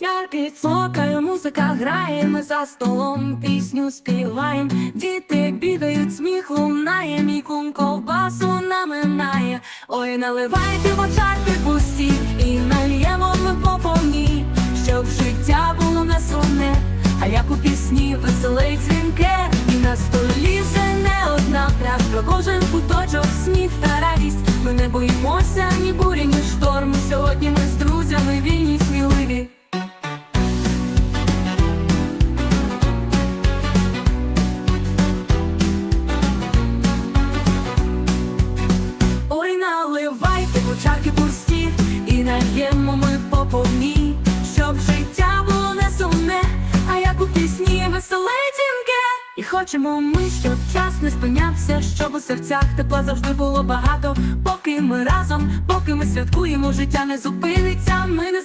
Яркий цокає, музика грає, ми за столом пісню співаєм. Діти бігають, сміх лунає, мій кум ковбасу наминає. Ой, наливайте в очарки пусті і нальємо ми по повній, щоб життя було не сумне, а як у пісні веселе й дзвінке, і на столі вже не одна пляшка, кожен куточок, сміх та радість. Ми не чарки пусті і нальємо ми по щоб життя було не сумне, а як у пісні веселетінке. І хочемо ми, щоб час не спинявся, щоб у серцях тепла завжди було багато. Поки ми разом, поки ми святкуємо, життя не зупиниться. Ми не